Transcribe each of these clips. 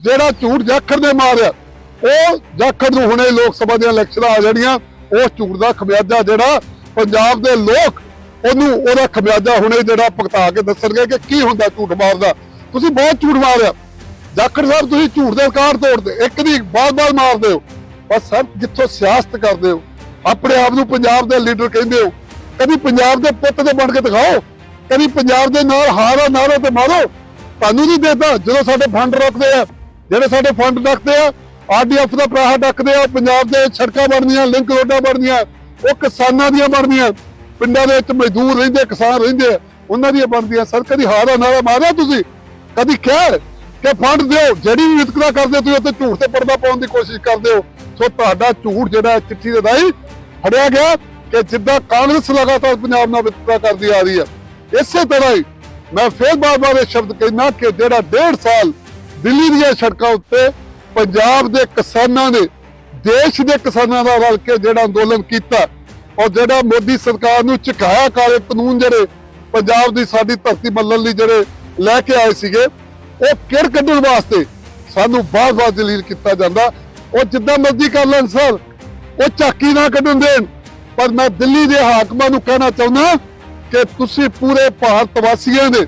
ਜਿਹੜਾ ਝੂਠ ਜਾਖੜ ਨੇ ਮਾਰਿਆ, ਉਹ ਜਾਖੜ ਨੂੰ ਹੁਣੇ ਲੋਕ ਸਭਾ ਦੀਆਂ ਇਲੈਕਸ਼ਨਾਂ ਆ ਜਾਣੀਆਂ ਉਸ ਝੂਠ ਦਾ ਖਮਿਆਜ਼ਾ ਜਿਹੜਾ ਪੰਜਾਬ ਦੇ ਲੋਕ, ਉਹਨੂੰ ਉਹਦਾ ਖਮਿਆਜ਼ਾ ਹੁਣੇ ਜਿਹੜਾ ਭੁਗਤਾ ਕੇ ਦੱਸਣਗੇ ਕਿ ਕੀ ਹੁੰਦਾ ਝੂਠ ਮਾਰਦਾ। ਤੁਸੀਂ ਬਹੁਤ ਝੂਠ ਮਾਰਿਆ। ਜਾਖੜ ਸਾਹਿਬ, ਤੁਸੀਂ ਝੂਠ ਦੇ ਰਿਕਾਰਡ ਤੋੜਦੇ, ਇੱਕ ਦੀ ਬਾਰ-ਬਾਰ ਮਾਰਦੇ ਹੋ। ਬਸ ਸਰ, ਜਿੱਥੋਂ ਸਿਆਸਤ ਕਰਦੇ ਹੋ, ਆਪਣੇ ਆਪ ਨੂੰ ਪੰਜਾਬ ਦੇ ਲੀਡਰ ਕਹਿੰਦੇ ਹੋ, ਕਦੀ ਪੰਜਾਬ ਦੇ ਪੁੱਤ ਦੇ ਬਣ ਕੇ ਦਿਖਾਓ, ਕਦੀ ਪੰਜਾਬ ਦੇ ਨਾਲ ਹਾਰਾ ਨਾਰਾ ਤੇ ਮਾਰੋ। ਤੁਹਾਨੂੰ ਨਹੀਂ ਦੇਦਾ ਜਦੋਂ ਸਾਡੇ ਫੰਡ ਰੁਕਦੇ ਆ ਜਿਹੜੇ ਸਾਡੇ ਫੰਡ ਡੱਕਦੇ ਆ ਆਰਡੀਐਫ ਦਾ ਪੈਸਾ ਡੱਕਦੇ ਆ, ਪੰਜਾਬ ਦੇ ਸੜਕਾਂ ਬਣਦੀਆਂ, ਲਿੰਕ ਰੋਡਾਂ ਬਣਦੀਆਂ, ਉਹ ਕਿਸਾਨਾਂ ਦੀਆਂ ਬਣਦੀਆਂ। ਪਿੰਡਾਂ ਦੇ ਵਿੱਚ ਮਜ਼ਦੂਰ ਰਹਿੰਦੇ, ਕਿਸਾਨ ਰਹਿੰਦੇ ਆ, ਉਹਨਾਂ ਦੀਆਂ ਬਣਦੀਆਂ। ਸਰ, ਕਦੀ ਹਾਰਾ ਨਾਰਾ ਮਾਰਿਆ ਤੁਸੀਂ? ਕਦੀ ਕਹਿ ਕਿ ਫੰਡ ਦਿਓ, ਜਿਹੜੀ ਵੀ ਵਿਤਕਰਾ ਕਰਦੇ ਤੁਸੀਂ ਉੱਤੇ ਝੂਠ ਤੇ ਪਰਦਾ ਪਾਉਣ ਦੀ ਕੋਸ਼ਿਸ਼ ਕਰਦੇ ਹੋ। ਸੋ ਤੁਹਾਡਾ ਝੂਠ ਜਿਹੜਾ ਚਿੱਠੀ ਦੇ ਰਾਹੀਂ ਫੜਿਆ ਗਿਆ ਕਿ ਜਿੱਦਾਂ ਕਾਂਗਰਸ ਲਗਾਤਾਰ ਪੰਜਾਬ ਨਾਲ ਵਿਤਕਰਾ ਕਰਦੀ ਆ ਰਹੀ ਹੈ। ਇਸੇ ਤਰ੍ਹਾਂ ਹੀ ਮੈਂ ਫੇਰ ਬਾਰ-ਬਾਰ ਇਹ ਸ਼ਬਦ ਕਹਿਣਾ ਕਿ ਜਿਹੜਾ 1.5 ਸਾਲ ਦਿੱਲੀ ਦੀਆਂ ਸੜਕਾਂ ਉੱਤੇ ਪੰਜਾਬ ਦੇ ਕਿਸਾਨਾਂ ਨੇ, ਦੇਸ਼ ਦੇ ਕਿਸਾਨਾਂ ਦਾ ਰਲ ਕੇ ਜਿਹੜਾ ਅੰਦੋਲਨ ਕੀਤਾ ਔਰ ਜਿਹੜਾ ਮੋਦੀ ਸਰਕਾਰ ਨੂੰ ਝੁਕਾਇਆ ਕਾਲੇ ਕਾਨੂੰਨ ਜਿਹੜੇ ਪੰਜਾਬ ਦੀ ਸਾਡੀ ਧਰਤੀ ਮੱਲਣ ਲਈ ਜਿਹੜੇ ਲੈ ਕੇ ਆਏ ਸੀਗੇ, ਉਹ ਕਿਰ ਕੱਢਣ ਵਾਸਤੇ ਸਾਨੂੰ ਬਾਰ-ਬਾਰ ਦਲੀਲ ਕੀਤਾ ਜਾਂਦਾ। ਉਹ ਜਿੱਦਾਂ ਮਰਜ਼ੀ ਕਰ ਲੈਣ ਸਰ, ਉਹ ਝਾਕੀ ਨਾ ਕੱਢਣ ਦੇਣ। ਪਰ ਮੈਂ ਦਿੱਲੀ ਦੇ ਹਾਕਮਾਂ ਨੂੰ ਕਹਿਣਾ ਚਾਹੁੰਦਾ ਕਿ ਤੁਸੀਂ ਪੂਰੇ ਭਾਰਤ ਵਾਸੀਆਂ ਦੇ,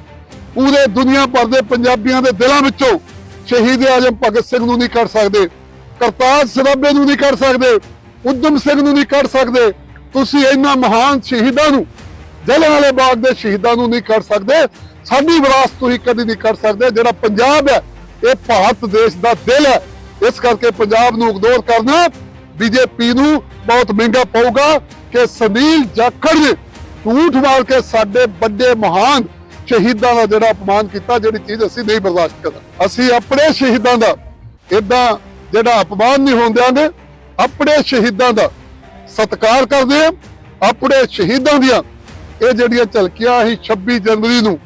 ਪੂਰੇ ਦੁਨੀਆ ਭਰ ਦੇ ਪੰਜਾਬੀਆਂ ਦੇ ਦਿਲਾਂ ਵਿੱਚੋਂ ਸ਼ਹੀਦ ਆਜਮ ਭਗਤ ਸਿੰਘ ਨੂੰ ਨਹੀਂ ਕੱਢ ਸਕਦੇ, ਕਰਤਾਰ ਸਰਾਭੇ ਨੂੰ ਨਹੀਂ ਕੱਢ ਸਕਦੇ, ਉਦਮ ਸਿੰਘ ਨੂੰ ਨਹੀਂ ਕੱਢ ਸਕਦੇ, ਤੁਸੀਂ ਇਹਨਾਂ ਮਹਾਨ ਸ਼ਹੀਦਾਂ ਨੂੰ ਜਲਿਆਂਵਾਲੇ ਬਾਗ ਦੇ ਸ਼ਹੀਦਾਂ ਨੂੰ ਨਹੀਂ ਕੱਢ ਸਕਦੇ, ਸਾਡੀ ਵਿਰਾਸਤ ਤੁਸੀਂ ਕਦੀ ਨਹੀਂ ਕੱਢ ਸਕਦੇ, ਜਿਹੜਾ ਪੰਜਾਬ ਹੈ, ਇਹ ਭਾਰਤ ਦੇਸ਼ ਦਾ ਦਿਲ ਹੈ। ਇਸ ਕਰਕੇ ਪੰਜਾਬ ਨੂੰ ਇਗਨੋਰ ਕਰਨਾ, ਬੀਜੇਪੀ ਨੂੰ ਬਹੁਤ ਮਹਿੰਗਾ ਪਊਗਾ ਕਿ ਸੁਨੀਲ ਜਾਖੜ ਨੇ ਝੂਠ ਮਾਰ ਕੇ ਸਾਡੇ ਵੱਡੇ ਮਹਾਨ ਸ਼ਹੀਦਾਂ ਦਾ ਜਿਹੜਾ ਅਪਮਾਨ ਕੀਤਾ, ਜਿਹੜੀ ਚੀਜ਼ ਅਸੀਂ ਨਹੀਂ ਬਰਦਾਸ਼ਤ ਕਰਨਾ। ਅਸੀਂ ਆਪਣੇ ਸ਼ਹੀਦਾਂ ਦਾ ਇਦਾਂ ਜਿਹੜਾ ਅਪਮਾਨ ਨਹੀਂ ਹੋਣ ਦਿਆਂਗੇ, ਆਪਣੇ ਸ਼ਹੀਦਾਂ ਦਾ ਸਤਿਕਾਰ ਕਰਦੇ ਹਾਂ, ਆਪਣੇ ਸ਼ਹੀਦਾਂ ਦੀਆਂ ਇਹ ਜਿਹੜੀਆਂ ਝਲਕੀਆਂ ਅਸੀਂ 26 ਜਨਵਰੀ ਨੂੰ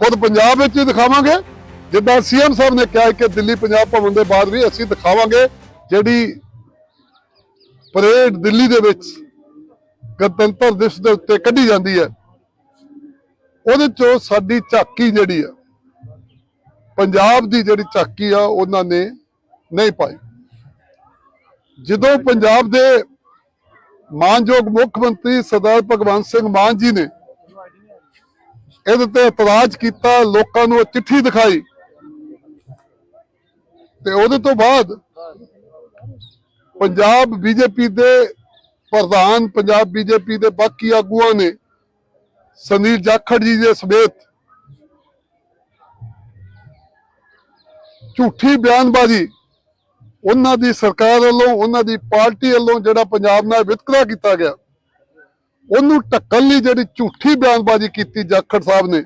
ਖੁਦ ਪੰਜਾਬ ਵਿੱਚ ਹੀ ਦਿਖਾਵਾਂਗੇ। ਜਿੱਦਾਂ ਸੀਐਮ ਸਾਹਿਬ ਨੇ ਕਿਹਾ ਕਿ ਦਿੱਲੀ ਪੰਜਾਬ ਭਵਨ ਦੇ ਬਾਅਦ ਵੀ ਅਸੀਂ ਦਿਖਾਵਾਂਗੇ ਜਿਹੜੀ ਪਰੇਡ ਦਿੱਲੀ ਦੇ ਵਿੱਚ ਗਣਤੰਤਰ ਦਿਵਸ ਦੇ ਉੱਤੇ ਕੱਢੀ ਜਾਂਦੀ ਹੈ। ਉਹਦੇ ਚੋਂ ਸਾਡੀ ਝਾਕੀ ਜਿਹੜੀ ਆ, ਪੰਜਾਬ ਦੀ ਜਿਹੜੀ ਝਾਕੀ ਆ, ਉਹਨਾਂ ਨੇ ਨਹੀਂ ਪਾਈ। ਜਦੋਂ ਪੰਜਾਬ ਦੇ ਮਾਨਯੋਗ ਮੁੱਖ ਮੰਤਰੀ ਸਰਦਾਰ ਭਗਵੰਤ ਸਿੰਘ ਮਾਨ ਜੀ ਨੇ ਇਹਦੇ ਤੇ ਇਤਰਾਜ਼ ਕੀਤਾ, ਲੋਕਾਂ ਨੂੰ ਚਿੱਠੀ ਦਿਖਾਈ, ਤੇ ਉਹਦੇ ਤੋਂ ਬਾਅਦ ਪੰਜਾਬ ਬੀਜੇਪੀ ਦੇ ਪ੍ਰਧਾਨ, ਪੰਜਾਬ ਬੀਜੇਪੀ ਦੇ ਬਾਕੀ ਆਗੂਆਂ ਨੇ ਸੁਨੀਲ ਜਾਖੜ ਜੀ ਦੇ ਸਮੇਤ ਝੂਠੀ ਬਿਆਨਬਾਜ਼ੀ ਉਹਨਾਂ ਦੀ ਸਰਕਾਰ ਵੱਲੋਂ, ਉਹਨਾਂ ਦੀ ਪਾਰਟੀ ਵੱਲੋਂ ਜਿਹੜਾ ਪੰਜਾਬ ਨਾਲ ਵਿਤਕਰਾ ਕੀਤਾ ਗਿਆ, ਉਹਨੂੰ ਢੱਕਣ ਲਈ ਜਿਹੜੀ ਝੂਠੀ ਬਿਆਨਬਾਜ਼ੀ ਕੀਤੀ ਜਾਖੜ ਸਾਹਿਬ ਨੇ,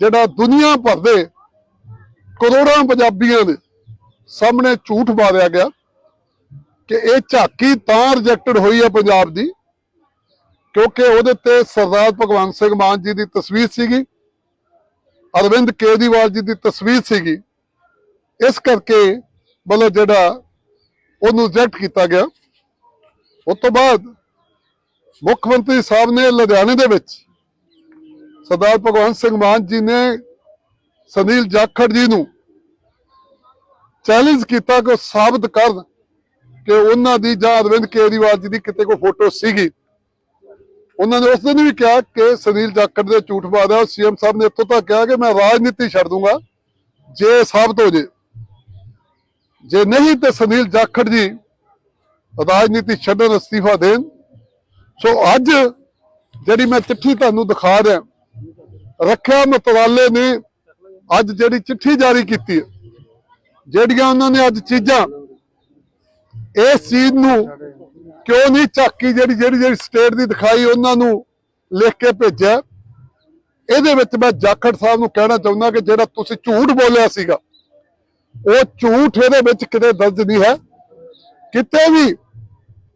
ਜਿਹੜਾ ਦੁਨੀਆ ਭਰ ਦੇ ਕਰੋੜਾਂ ਪੰਜਾਬੀਆਂ ਦੇ ਸਾਹਮਣੇ ਝੂਠ ਮਾਰਿਆ ਗਿਆ ਕਿ ਇਹ ਝਾਕੀ ਤਾਂ ਰਿਜੈਕਟਡ ਹੋਈ ਹੈ ਪੰਜਾਬ ਦੀ ਕਿਉਂਕਿ ਉਹਦੇ ਤੇ ਸਰਦਾਰ ਭਗਵੰਤ ਸਿੰਘ ਮਾਨ ਜੀ ਦੀ ਤਸਵੀਰ ਸੀਗੀ, ਅਰਵਿੰਦ ਕੇਜਰੀਵਾਲ ਜੀ ਦੀ ਤਸਵੀਰ ਸੀਗੀ। ਇਸ ਕਰਕੇ ਮਤਲਬ ਜਿਹੜਾ ਉਹਨੂੰ ਰਿਜੈਕਟ ਕੀਤਾ ਗਿਆ। ਉਸ ਤੋਂ ਬਾਅਦ ਮੁੱਖ ਮੰਤਰੀ ਸਾਹਿਬ ਨੇ ਲੁਧਿਆਣੇ ਦੇ ਵਿੱਚ ਸਰਦਾਰ ਭਗਵੰਤ ਸਿੰਘ ਮਾਨ ਜੀ ਨੇ ਸੁਨੀਲ ਜਾਖੜ ਜੀ ਨੂੰ ਚੈਲੰਜ ਕੀਤਾ ਕਿ ਉਹ ਸਾਬਤ ਕਰਨ ਕਿ ਉਹਨਾਂ ਦੀ ਜਾਂ ਅਰਵਿੰਦ ਕੇਜਰੀਵਾਲ ਜੀ ਦੀ ਕਿਤੇ ਕੋਈ ਫੋਟੋ ਸੀਗੀ। ਉਹਨਾਂ ਨੇ ਉਸ ਦਿਨ ਵੀ ਕਿਹਾ ਕਿ ਸੁਨੀਲ ਜਾਖੜ ਦੇ ਝੂਠ ਬਾਦਾ ਸੀਐਮ ਸਾਹਿਬ ਨੇ ਇੱਥੋਂ ਤੱਕ ਕਿਹਾ ਕਿ ਮੈਂ ਰਾਜਨੀਤੀ ਛੱਡ ਦੂੰਗਾ। ਜੇ ਸਾਬਤ ਹੋ ਜੇ। ਜੇ ਨਹੀਂ ਤੇ ਸੁਨੀਲ ਜਾਖੜ ਜੀ ਰਾਜਨੀਤੀ ਛੱਡਣ ਅਸਤੀਫਾ ਦੇਣ। ਸੋ ਅੱਜ ਜਿਹੜੀ ਮੈਂ ਚਿੱਠੀ ਤੁਹਾਨੂੰ ਦਿਖਾ ਰਿਹਾ, ਰੱਖਿਆ ਮਤਵਾਲੇ ਨੇ ਅੱਜ ਜਿਹੜੀ ਚਿੱਠੀ ਜਾਰੀ ਕੀਤੀ ਹੈ, ਜਿਹੜੀਆਂ ਉਹਨਾਂ ਨੇ ਅੱਜ ਚੀਜ਼ਾਂ, ਇਸ ਚੀਜ਼ ਨੂੰ ਕਿਉਂ ਨਹੀਂ ਝਾਕੀ ਜਿਹੜੀ ਜਿਹੜੀ ਜਿਹੜੀ ਸਟੇਟ ਦੀ ਦਿਖਾਈ ਉਹਨਾਂ ਨੂੰ ਲਿਖ ਕੇ ਭੇਜਿਆ? ਇਹਦੇ ਵਿੱਚ ਮੈਂ ਜਾਖੜ ਸਾਹਿਬ ਨੂੰ ਕਹਿਣਾ ਚਾਹੁੰਦਾ ਕਿ ਜਿਹੜਾ ਤੁਸੀਂ ਝੂਠ ਬੋਲਿਆ ਸੀਗਾ ਉਹ ਝੂਠ ਇਹਦੇ ਵਿੱਚ ਕਿਤੇ ਦਰਜ ਨਹੀਂ ਹੈ। ਕਿਤੇ ਵੀ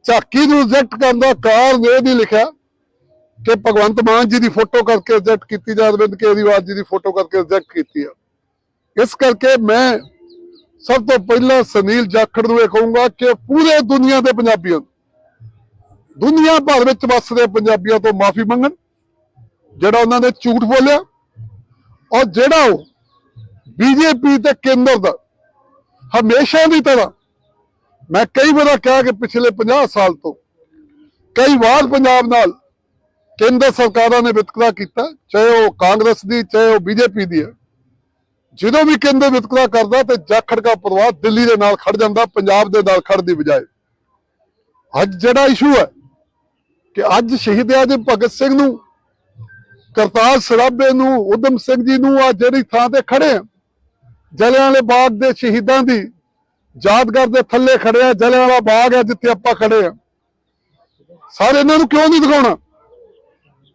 ਝਾਕੀ ਨੂੰ ਰਿਜੈਕਟ ਕਰਨ ਦਾ ਕਾਰਨ ਇਹ ਨਹੀਂ ਲਿਖਿਆ ਕਿ ਭਗਵੰਤ ਮਾਨ ਜੀ ਦੀ ਫੋਟੋ ਕਰਕੇ ਰਿਜੈਕਟ ਕੀਤੀ ਜਾਂ ਅਰਵਿੰਦ ਕੇਜਰੀਵਾਲ ਜੀ ਦੀ ਫੋਟੋ ਕਰਕੇ ਰਿਜੈਕਟ ਕੀਤੀ ਆ। ਇਸ ਕਰਕੇ ਮੈਂ ਸਭ ਤੋਂ ਪਹਿਲਾਂ ਸੁਨੀਲ ਜਾਖੜ ਨੂੰ ਇਹ ਕਹੂੰਗਾ ਕਿ ਪੂਰੇ ਦੁਨੀਆ ਦੇ ਪੰਜਾਬੀਆਂ ਨੂੰ, ਦੁਨੀਆ ਭਰ ਵਿੱਚ ਵੱਸਦੇ ਪੰਜਾਬੀਆਂ ਤੋਂ ਮਾਫੀ ਮੰਗਣ, ਜਿਹੜਾ ਉਹਨਾਂ ਨੇ ਝੂਠ ਬੋਲਿਆ ਔਰ ਜਿਹੜਾ ਉਹ ਬੀਜੇਪੀ ਤੇ ਕੇਂਦਰ ਦਾ ਹਮੇਸ਼ਾ ਦੀ ਤਰ੍ਹਾਂ, ਮੈਂ ਕਈ ਵਾਰ ਕਿਹਾ ਕਿ ਪਿਛਲੇ 50 ਸਾਲ ਤੋਂ ਕਈ ਵਾਰ ਪੰਜਾਬ ਨਾਲ ਕੇਂਦਰ ਸਰਕਾਰਾਂ ਨੇ ਵਿਤਕਰਾ ਕੀਤਾ, ਚਾਹੇ ਉਹ ਕਾਂਗਰਸ ਦੀ, ਚਾਹੇ ਉਹ ਬੀਜੇਪੀ ਦੀ ਹੈ। ਜਦੋਂ ਵੀ ਕੇਂਦਰ ਵਿਤਕਰਾ ਕਰਦਾ ਤੇ ਜਾਖੜ ਦਾ ਪਰਿਵਾਰ ਦਿੱਲੀ ਦੇ ਨਾਲ ਖੜ ਜਾਂਦਾ, ਪੰਜਾਬ ਦੇ ਨਾਲ ਖੜ ਦੀ ਬਜਾਏ। ਅੱਜ ਜਿਹੜਾ ਇਸ਼ੂ ਹੈ ਕਿ ਅੱਜ ਸ਼ਹੀਦ ਆਜਮ ਭਗਤ ਸਿੰਘ ਨੂੰ, ਕਰਤਾਰ ਸਰਾਭੇ ਨੂੰ ਉਦਮ ਸਿੰਘ ਜੀ ਨੂੰ ਆ ਜਿਹੜੀ ਥਾਂ ਤੇ ਖੜੇ ਆ। ਜਲਿਆਂਵਾਲੇ ਬਾਗ ਦੇ ਸ਼ਹੀਦਾਂ ਦੀ ਯਾਦਗਾਰ ਦੇ ਥੱਲੇ ਖੜੇ ਆ, ਜਲਿਆਂਵਾਲਾ ਬਾਗ ਹੈ ਜਿੱਥੇ ਆਪਾਂ ਖੜੇ ਆ। ਸਾਰੇ, ਇਹਨਾਂ ਨੂੰ ਕਿਉਂ ਨਹੀਂ ਦਿਖਾਉਣਾ?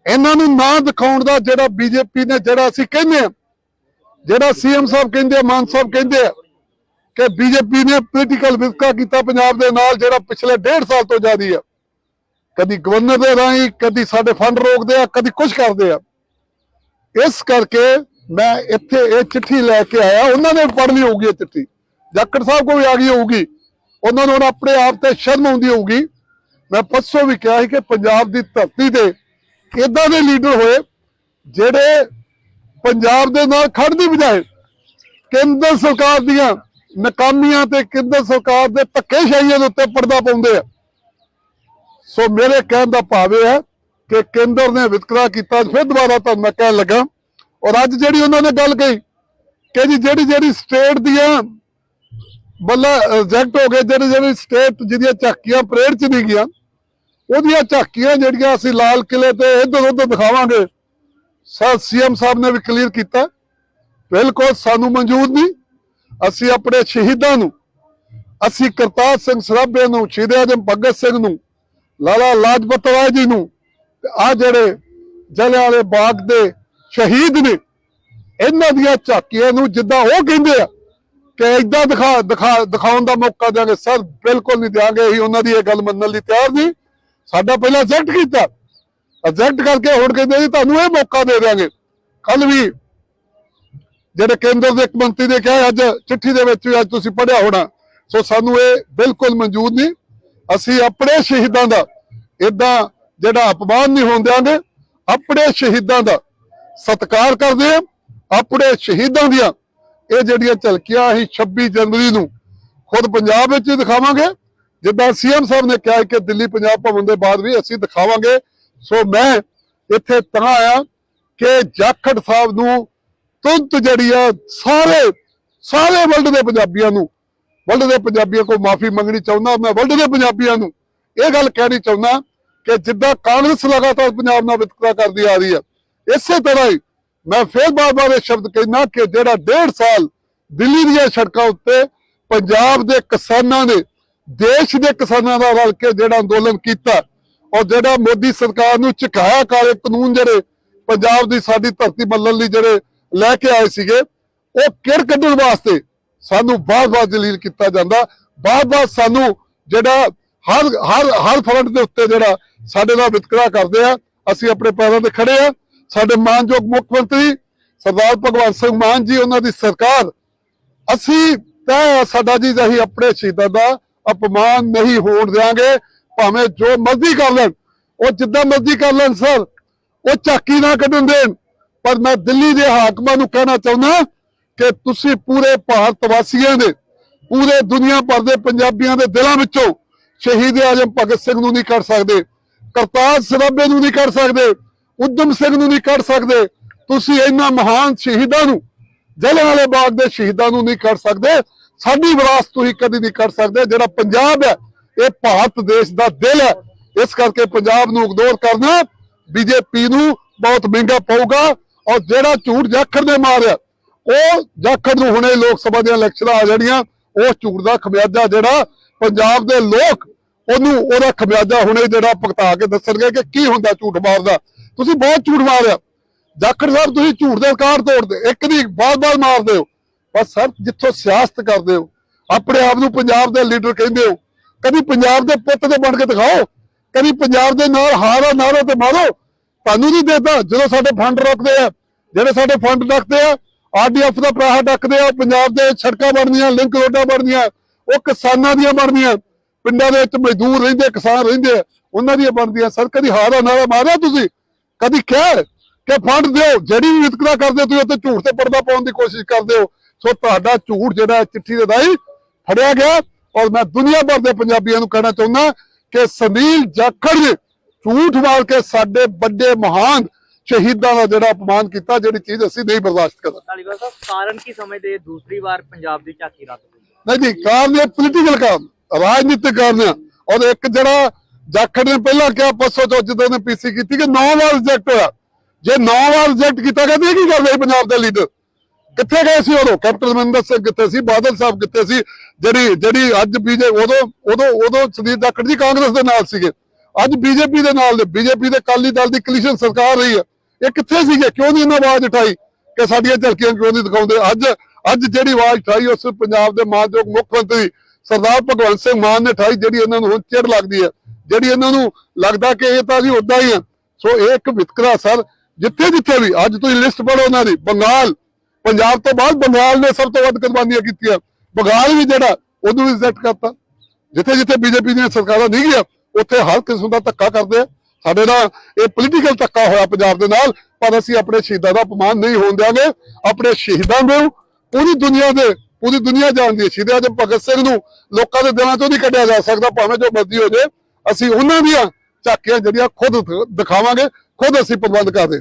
ਇਹਨਾਂ ਨੂੰ ਨਾ ਦਿਖਾਉਣ ਦਾ ਜਿਹੜਾ ਬੀਜੇਪੀ ਨੇ, ਜਿਹੜਾ ਅਸੀਂ ਕਹਿੰਦੇ ਆ, ਜਿਹੜਾ ਸੀਐਮ ਸਾਹਿਬ ਕਹਿੰਦੇ ਆ, ਮਾਨ ਸਾਹਿਬ ਕਹਿੰਦੇ ਆ, ਕਿ ਬੀਜੇਪੀ ਨੇ ਪੋਲੀਟੀਕਲ ਵਿਤਕਰਾ ਕੀਤਾ ਪੰਜਾਬ ਦੇ ਨਾਲ, ਜਿਹੜਾ ਪਿਛਲੇ ਡੇਢ ਸਾਲ ਤੋਂ ਜਾਰੀ ਆ। ਕਦੀ ਗਵਰਨਰ ਦੇ ਰਾਹੀਂ, ਕਦੀ ਸਾਡੇ ਫੰਡ ਰੋਕਦੇ ਆ, ਕਦੀ ਕੁਝ ਕਰਦੇ ਆ। ਇਸ ਕਰਕੇ ਮੈਂ ਇੱਥੇ ਇਹ ਚਿੱਠੀ ਲੈ ਕੇ ਆਇਆ। ਉਹਨਾਂ ਨੇ ਪੜ੍ਹਨੀ ਹੋਊਗੀ ਇਹ ਚਿੱਠੀ। ਜਾਖੜ ਸਾਹਿਬ ਕੋਲ ਵੀ ਆ ਗਈ ਹੋਊਗੀ। ਉਹਨਾਂ ਨੂੰ ਹੁਣ ਆਪਣੇ ਆਪ ਤੇ ਸ਼ਰਮ ਆਉਂਦੀ ਹੋਊਗੀ। ਮੈਂ ਪਰਸੋਂ ਵੀ ਕਿਹਾ ਸੀ ਕਿ ਪੰਜਾਬ ਦੀ ਧਰਤੀ ਤੇ ਇਦਾਂ ਦੇ ਲੀਡਰ ਹੋਏ, ਜਿਹੜੇ ਪੰਜਾਬ ਦੇ ਨਾਲ ਖੜ੍ਹਨ ਦੀ ਬਜਾਏ ਕੇਂਦਰ ਸਰਕਾਰ ਦੀਆਂ ਨਾਕਾਮੀਆਂ ਤੇ ਕੇਂਦਰ ਸਰਕਾਰ ਦੇ ਧੱਕੇਸ਼ਾਹੀਆਂ ਦੇ ਉੱਤੇ ਪਰਦਾ ਪਾਉਂਦੇ ਆ। ਸੋ ਮੇਰੇ ਕਹਿਣ ਦਾ ਭਾਵ ਇਹ ਹੈ ਕਿ ਕੇਂਦਰ ਨੇ ਵਿਤਕਰਾ ਕੀਤਾ, ਫਿਰ ਦੁਬਾਰਾ ਤੁਹਾਨੂੰ ਮੈਂ ਕਹਿਣ ਲੱਗਾ। ਔਰ ਅੱਜ ਜਿਹੜੀ ਉਹਨਾਂ ਨੇ ਗੱਲ ਕਹੀ ਕਿ ਜੀ ਜਿਹੜੀ ਜਿਹੜੀ ਸਟੇਟ ਦੀਆਂ ਬੱਲਾ ਰਿਜੈਕਟ ਹੋ ਗਏ, ਜਿਹੜੇ ਜਿਹੜੇ ਸਟੇਟ ਜਿਹਦੀਆਂ ਝਾਕੀਆਂ ਪਰੇਡ ਚ ਨਹੀਂ ਗਿਆ ਉਹਦੀਆਂ ਝਾਕੀਆਂ ਜਿਹੜੀਆਂ ਅਸੀਂ ਲਾਲ ਕਿਲੇ ਤੇ ਇੱਧਰ ਉੱਧਰ ਦਿਖਾਵਾਂਗੇ, ਸਰ ਸੀਐਮ ਸਾਹਿਬ ਨੇ ਵੀ ਕਲੀਅਰ ਕੀਤਾ। ਬਿਲਕੁਲ ਸਾਨੂੰ ਮਨਜ਼ੂਰ ਨਹੀਂ। ਅਸੀਂ ਆਪਣੇ ਸ਼ਹੀਦਾਂ ਨੂੰ, ਅਸੀਂ ਕਰਤਾਰ ਸਿੰਘ ਸਰਾਭੇ ਨੂੰ, ਸ਼ਹੀਦ ਆਜਮ ਭਗਤ ਸਿੰਘ ਨੂੰ ਲਾਲਾ ਲਾਜਪਤ ਰਾਏ ਜੀ ਨੂੰ ਆ ਜਿਹੜੇ ਜਲਿਆਂ ਵਾਲੇ ਬਾਗ ਦੇ ਸ਼ਹੀਦ ਨੇ, ਇਹਨਾਂ ਦੀਆਂ ਝਾਕੀਆਂ ਨੂੰ ਜਿੱਦਾਂ ਉਹ ਕਹਿੰਦੇ ਆ ਕਿ ਇਦਾਂ ਦਿਖਾ ਦਿਖਾ, ਦਿਖਾਉਣ ਦਾ ਮੌਕਾ ਦਿਆਂਗੇ। ਸਰ, ਬਿਲਕੁਲ ਨਹੀਂ ਦਿਆਂਗੇ, ਅਸੀਂ ਉਹਨਾਂ ਦੀ ਇਹ ਗੱਲ ਮੰਨਣ ਲਈ ਤਿਆਰ ਨਹੀਂ। ਸਾਡਾ ਪਹਿਲਾਂ ਐਜੈਕਟ ਕੀਤਾ। ਐਜੈਕਟ ਕਰਕੇ ਹੁਣ ਕਹਿੰਦੇ ਜੀ, ਤੁਹਾਨੂੰ ਇਹ ਮੌਕਾ ਦੇ ਦਿਆਂਗੇ। ਕੱਲ ਵੀ ਜਿਹੜੇ ਕੇਂਦਰ ਦੇ ਇੱਕ ਮੰਤਰੀ ਨੇ ਕਿਹਾ, ਅੱਜ ਚਿੱਠੀ ਦੇ ਵਿੱਚ ਵੀ ਅੱਜ ਤੁਸੀਂ ਪੜਿਆ ਹੋਣਾ। ਸੋ ਸਾਨੂੰ ਇਹ ਬਿਲਕੁਲ ਮਨਜ਼ੂਰ ਨਹੀਂ। ਅਸੀਂ ਆਪਣੇ ਸ਼ਹੀਦਾਂ ਦਾ ਇਦਾਂ ਜਿਹੜਾ ਅਪਮਾਨ ਨਹੀਂ ਹੋਣ ਦਿਆਂਗੇ, ਆਪਣੇ ਸ਼ਹੀਦਾਂ ਦਾ ਸਤਿਕਾਰ ਕਰਦੇ ਹਾਂ, ਆਪਣੇ ਸ਼ਹੀਦਾਂ ਦੀਆਂ। ਇਹ ਜਿਹੜੀਆਂ ਝਲਕੀਆਂ ਅਸੀਂ 26 ਜਨਵਰੀ ਨੂੰ ਖੁਦ ਪੰਜਾਬ ਵਿੱਚ ਹੀ ਦਿਖਾਵਾਂਗੇ। ਜਿੱਦਾਂ ਸੀਐਮ ਸਾਹਿਬ ਨੇ ਕਿਹਾ ਕਿ ਦਿੱਲੀ ਪੰਜਾਬ ਭਵਨ ਦੇ ਬਾਅਦ ਵੀ ਅਸੀਂ ਦਿਖਾਵਾਂਗੇ। ਸੋ ਮੈਂ ਇੱਥੇ ਤਾਂ ਆਇਆ ਕਿ ਜਾਖੜ ਸਾਹਿਬ ਨੂੰ ਤੁਰੰਤ ਜਿਹੜੀ ਆ ਸਾਰੇ ਸਾਰੇ ਵਰਲਡ ਦੇ ਪੰਜਾਬੀਆਂ ਨੂੰ, ਵਰਲਡ ਦੇ ਪੰਜਾਬੀਆਂ ਕੋਲ ਮਾਫੀ ਮੰਗਣੀ ਚਾਹੁੰਦਾ, ਮੈਂ ਵਰਲਡ ਦੇ ਪੰਜਾਬੀਆਂ ਨੂੰ ਇਹ ਗੱਲ ਕਹਿਣੀ ਚਾਹੁੰਦਾ ਕਿ ਜਿੱਦਾਂ ਕਾਂਗਰਸ ਲਗਾਤਾਰ ਪੰਜਾਬ ਨਾਲ ਵਿਤਕਰਾ ਕਰਦੀ ਆ ਰਹੀ ਹੈ ਇਸੇ ਤਰ੍ਹਾਂ ਹੀ ਮੈਂ ਫੇਰ ਬਾਰ-ਬਾਰ ਇਹ ਸ਼ਬਦ ਕਹਿਣਾ ਕਿ ਜਿਹੜਾ ਡੇਢ ਸਾਲ ਦਿੱਲੀ ਦੀਆਂ ਸੜਕਾਂ ਉੱਤੇ ਪੰਜਾਬ ਦੇ ਕਿਸਾਨਾਂ ਨੇ, ਦੇਸ਼ ਦੇ ਕਿਸਾਨਾਂ ਦਾ ਰਲ ਕੇ ਜਿਹੜਾ ਅੰਦੋਲਨ ਕੀਤਾ ਔਰ ਜਿਹੜਾ ਮੋਦੀ ਸਰਕਾਰ ਨੂੰ ਝੁਕਾਇਆ ਕਾਲੇ ਕਾਨੂੰਨ ਜਿਹੜੇ ਪੰਜਾਬ ਦੀ ਸਾਡੀ ਧਰਤੀ ਮੱਲਣ ਲਈ ਜਿਹੜੇ ਲੈ ਕੇ ਆਏ ਸੀਗੇ, ਉਹ ਕਿੜ ਕੱਢਣ ਵਾਸਤੇ ਸਾਨੂੰ ਬਾਰ-ਬਾਰ ਜਲੀਲ ਕੀਤਾ ਜਾਂਦਾ। ਬਾਰ-ਬਾਰ ਸਾਨੂੰ ਜਿਹੜਾ ਹਰ ਹਰ ਹਰ ਫਰੰਟ ਦੇ ਉੱਤੇ ਜਿਹੜਾ ਸਾਡੇ ਨਾਲ ਵਿਤਕਰਾ ਕਰਦੇ ਆ, ਅਸੀਂ ਆਪਣੇ ਪੈਰਾਂ ਤੇ ਖੜੇ ਆ। ਸਾਡੇ ਮਾਨਯੋਗ ਮੁੱਖ ਮੰਤਰੀ ਸਰਦਾਰ ਭਗਵੰਤ ਸਿੰਘ ਮਾਨ ਜੀ, ਉਹਨਾਂ ਦੀ ਸਰਕਾਰ, ਅਸੀਂ ਤੈਅ ਸਾਡਾ ਜੀ ਅਸੀਂ ਆਪਣੇ ਸ਼ਹੀਦਾਂ ਦਾ ਅਪਮਾਨ ਨਹੀਂ ਹੋਣ ਦਿਆਂਗੇ, ਭਾਵੇਂ ਜੋ ਮਰਜ਼ੀ ਕਰ ਲੈਣ। ਉਹ ਜਿੱਦਾਂ ਮਰਜ਼ੀ ਕਰ ਲੈਣ ਸਰ, ਉਹ ਝਾਕੀ ਨਾ ਕੱਢਣ ਦੇਣ। ਪਰ ਮੈਂ ਦਿੱਲੀ ਦੇ ਹਾਕਮਾਂ ਨੂੰ ਕਹਿਣਾ ਚਾਹੁੰਦਾ ਕਿ ਤੁਸੀਂ ਪੂਰੇ ਭਾਰਤ ਵਾਸੀਆਂ ਦੇ, ਪੂਰੇ ਦੁਨੀਆ ਭਰ ਦੇ ਪੰਜਾਬੀਆਂ ਦੇ ਦਿਲਾਂ ਵਿੱਚੋਂ ਸ਼ਹੀਦ ਆਜਮ ਭਗਤ ਸਿੰਘ ਨੂੰ ਨਹੀਂ ਕੱਢ ਸਕਦੇ, ਕਰਤਾਰ ਸਰਾਭੇ ਨੂੰ ਨਹੀਂ ਕੱਢ ਸਕਦੇ ਉਦਮ ਸਿੰਘ ਨੂੰ ਨਹੀਂ ਕੱਢ ਸਕਦੇ, ਤੁਸੀਂ ਇਹਨਾਂ ਮਹਾਨ ਸ਼ਹੀਦਾਂ ਨੂੰ ਜਲਿਆਂਵਾਲੇ ਬਾਗ ਦੇ ਸ਼ਹੀਦਾਂ ਨੂੰ ਨਹੀਂ ਕੱਢ ਸਕਦੇ, ਸਾਡੀ ਵਿਰਾਸਤ ਤੁਸੀਂ ਕਦੀ ਨਹੀਂ ਕੱਢ ਸਕਦੇ, ਜਿਹੜਾ ਪੰਜਾਬ ਹੈ, ਇਹ ਭਾਰਤ ਦੇਸ਼ ਦਾ ਦਿਲ ਹੈ। ਇਸ ਕਰਕੇ ਪੰਜਾਬ ਨੂੰ ਇਗਨੋਰ ਕਰਨਾ, ਬੀਜੇਪੀ ਨੂੰ ਬਹੁਤ ਮਹਿੰਗਾ ਪਊਗਾ ਔਰ ਜਿਹੜਾ ਝੂਠ ਜਾਖੜ ਨੇ ਮਾਰਿਆ, ਉਹ ਜਾਖੜ ਨੂੰ ਹੁਣੇ ਲੋਕ ਸਭਾ ਦੀਆਂ ਇਲੈਕਸ਼ਨਾਂ ਆ ਜਾਣੀਆਂ ਉਸ ਝੂਠ ਦਾ ਖਮਿਆਜਾ ਜਿਹੜਾ ਪੰਜਾਬ ਦੇ ਲੋਕ ਉਹਨੂੰ ਉਹਦਾ ਖਮਿਆਜਾ ਹੁਣੇ ਜਿਹੜਾ ਭੁਗਤਾ ਕੇ ਦੱਸਣਗੇ ਕਿ ਕੀ ਹੁੰਦਾ ਝੂਠ ਮਾਰਦਾ। ਤੁਸੀਂ ਬਹੁਤ ਝੂਠ ਮਾਰਿਆ। ਜਾਖੜ ਸਾਹਿਬ, ਤੁਸੀਂ ਝੂਠ ਦੇ ਕਾਰ ਤੋੜਦੇ। ਇੱਕ ਦੀ ਬਾਰ-ਬਾਰ ਮਾਰਦੇ ਹੋ। ਬਸ ਸਰ, ਜਿੱਥੋਂ ਸਿਆਸਤ ਕਰਦੇ ਹੋ, ਆਪਣੇ ਆਪ ਨੂੰ ਪੰਜਾਬ ਦੇ ਲੀਡਰ ਕਹਿੰਦੇ ਹੋ, ਕਦੀ ਪੰਜਾਬ ਦੇ ਪੁੱਤ ਦੇ ਬਣ ਕੇ ਦਿਖਾਓ, ਕਦੀ ਪੰਜਾਬ ਦੇ ਨਾਲ ਹਾਰਾ ਨਾਰੋ ਤੇ ਮਾਰੋ। ਤੁਹਾਨੂੰ ਨਹੀਂ ਦੇਦਾ, ਜਦੋਂ ਸਾਡੇ ਫੰਡ ਰੱਖਦੇ ਆ, ਜਿਹੜੇ ਸਾਡੇ ਫੰਡ ਰੱਖਦੇ ਆ ਆਰਡੀਐਫ ਦਾ ਪੈਸਾ ਡੱਕਦੇ ਆ, ਪੰਜਾਬ ਦੇ ਸੜਕਾਂ ਬਣਦੀਆਂ ਲਿੰਕ ਰੋਡਾਂ ਬਣਦੀਆਂ ਉਹ ਕਿਸਾਨਾਂ ਦੀਆਂ ਬਣਦੀਆਂ ਪਿੰਡਾਂ ਦੇ ਵਿੱਚ ਮਜ਼ਦੂਰ ਰਹਿੰਦੇ ਕਿਸਾਨ ਰਹਿੰਦੇ ਉਹਨਾਂ ਦੀਆਂ ਬਣਦੀਆਂ ਸਰ ਕਦੀ ਹਾਰਾ ਨਾਰਾ ਮਾਰਿਆ ਤੁਸੀਂ? ਕਦੀ ਕਿਹਾ ਕਿ ਫੰਡ ਦਿਓ ਜਿਹੜੀ ਵੀ ਵਿਤਕਰਾ ਕਰਦੇ ਤੁਸੀਂ ਉੱਤੇ ਝੂਠ ਤੇ ਪਰਦਾ ਪਾਉਣ ਦੀ ਕੋਸ਼ਿਸ਼ ਕਰਦੇ ਹੋ। ਸੋ ਤੁਹਾਡਾ ਝੂਠ ਜਿਹੜਾ ਚਿੱਠੀ ਦੇ ਦਾਈ ਫੜਿਆ ਗਿਆ ਔਰ ਮੈਂ ਦੁਨੀਆ ਭਰ ਦੇ ਪੰਜਾਬੀਆਂ ਨੂੰ ਕਹਿਣਾ ਚਾਹੁੰਦਾ ਕਿ ਸੁਨੀਲ ਜਾਖੜ ਨੇ ਝੂਠ ਮਾਰ ਕੇ ਸਾਡੇ ਵੱਡੇ ਮਹਾਨ ਸ਼ਹੀਦਾਂ ਦਾ ਜਿਹੜਾ ਅਪਮਾਨ ਕੀਤਾ ਜਿਹੜੀ ਚੀਜ਼ ਅਸੀਂ ਨਹੀਂ ਬਰਦਾਸ਼ਤ ਧਾਲੀਵਾਲ ਸਾਹਿਬ ਕਾਰਨ ਕੀ ਸਮਝਦੇ? ਦੂਸਰੀ ਵਾਰ ਪੰਜਾਬ ਦੀ ਝਾਕੀ ਰੱਦ ਹੋਈ। ਨਹੀਂ ਨਹੀਂ ਕਾਰਨ ਇਹ ਪੋਲੀਟੀਕਲ ਕਾਰਨ। ਰਾਜਨੀਤਿਕ ਕਾਰਨ ਆ। ਔਰ ਇੱਕ ਜਿਹੜਾ ਜਾਖੜ ਨੇ ਪਹਿਲਾਂ ਕਿਹਾ, ਪਰਸੋਂ ਤੋਂ ਜਦੋਂ ਨੇ ਪੀਸੀ ਕੀਤੀ ਕਿ 9 ਵਾਰ ਰਿਜੈਕਟ ਹੋਇਆ। ਜੇ 9 ਵਾਰ ਰਿਜੈਕਟ ਕੀਤਾ ਗਿਆ ਤਾਂ ਕੀ ਕਰਦੇ ਪੰਜਾਬ ਦੇ ਲੀਡਰ ਕਿੱਥੇ ਗਏ ਸੀ ਉਦੋਂ? ਕੈਪਟਨ ਅਮਰਿੰਦਰ ਸਿੰਘ ਕਿੱਥੇ ਸੀ? ਬਾਦਲ ਸਾਹਿਬ ਕਿੱਥੇ ਸੀ? ਜਿਹੜੀ ਜਿਹੜੀ ਅੱਜ ਬੀਜੇ ਉਦੋਂ ਉਦੋਂ ਉਦੋਂ ਸੁਨੀਲ ਜਾਖੜ ਜੀ ਕਾਂਗਰਸ ਦੇ ਨਾਲ ਸੀਗੇ। ਅੱਜ ਬੀਜੇਪੀ ਦੇ ਨਾਲ ਨੇ। ਬੀਜੇਪੀ ਦੇ ਕਾਲੀ ਦਲ ਦੀ ਕਲੀਸ਼ਨ ਸਰਕਾਰ ਰਹੀ ਹੈ ਇਹ ਕਿੱਥੇ ਸੀਗੇ? ਕਿਉਂ ਨਹੀਂ ਇਹਨਾਂ ਆਵਾਜ਼ ਉਠਾਈ ਕਿ ਸਾਡੀਆਂ ਝਲਕੀਆਂ ਕਿਉਂ ਨਹੀਂ ਦਿਖਾਉਂਦੇ? ਅੱਜ ਅੱਜ ਜਿਹੜੀ ਆਵਾਜ਼ ਉਠਾਈ ਉਸ ਪੰਜਾਬ ਦੇ ਮਾਨਯੋਗ ਮੁੱਖ ਮੰਤਰੀ ਸਰਦਾਰ ਭਗਵੰਤ ਸਿੰਘ ਮਾਨ ਨੇ ਉਠਾਈ ਜਿਹੜੀ ਇਹਨਾਂ ਨੂੰ ਹੁਣ ਚਿੜ ਲੱਗਦੀ ਹੈ। ਜਿਹੜੀ ਇਹਨਾਂ ਨੂੰ ਲੱਗਦਾ ਕਿ ਇਹ ਤਾਂ ਅਸੀਂ ਉਦਾਂ ਹੀ ਆ ਸੋ ਇਹ ਇੱਕ ਵਿਤਕਰਾ ਸਰ, ਜਿੱਥੇ ਜਿੱਥੇ ਵੀ, ਅੱਜ ਤੁਸੀਂ ਲਿਸਟ ਪੜੋ ਉਹਨਾਂ ਦੀ, ਬੰਗਾਲ। ਪੰਜਾਬ ਤੋਂ ਬਾਅਦ ਬੰਗਾਲ ਨੇ ਸਭ ਤੋਂ ਵੱਧ ਕੁਰਬਾਨੀਆਂ ਕੀਤੀਆਂ। ਬੰਗਾਲ ਵੀ ਜਿਹੜਾ, ਉਹਨੂੰ ਵੀ ਰਿਜੈਕਟ ਕਰਤਾ। ਜਿੱਥੇ ਜਿੱਥੇ ਬੀਜੇਪੀ ਦੀਆਂ ਸਰਕਾਰਾਂ ਨਹੀਂ ਗਿਆ ਉੱਥੇ ਹਰ ਕਿਸਮ ਦਾ ਧੱਕਾ ਕਰਦੇ ਆ। ਸਾਡੇ ਨਾਲ ਇਹ ਪੋਲੀਟੀਕਲ ਧੱਕਾ ਹੋਇਆ ਪੰਜਾਬ ਦੇ ਨਾਲ, ਪਰ ਅਸੀਂ ਆਪਣੇ ਸ਼ਹੀਦਾਂ ਦਾ ਅਪਮਾਨ ਨਹੀਂ ਹੋਣ ਦਿਆਂਗੇ। ਆਪਣੇ ਸ਼ਹੀਦਾਂ ਨੂੰ ਪੂਰੀ ਦੁਨੀਆ ਦੇ ਪੂਰੀ ਦੁਨੀਆ ਜਾਣਦੀ ਹੈ। ਸ਼ਹੀਦਾਂ ਦੇ ਭਗਤ ਸਿੰਘ ਨੂੰ ਲੋਕਾਂ ਦੇ ਦਿਲਾਂ ਚੋਂ ਨਹੀਂ ਕੱਢਿਆ ਜਾ ਸਕਦਾ, ਭਾਵੇਂ ਜੋ ਮਰਜ਼ੀ ਹੋ ਜਾਏ। ਅਸੀਂ ਉਹਨਾਂ ਦੀਆਂ ਝਾਕੀਆਂ ਜਿਹੜੀਆਂ ਖੁਦ ਦਿਖਾਵਾਂਗੇ, ਖੁਦ ਅਸੀਂ ਪ੍ਰਬੰਧ ਕਰਦੇ।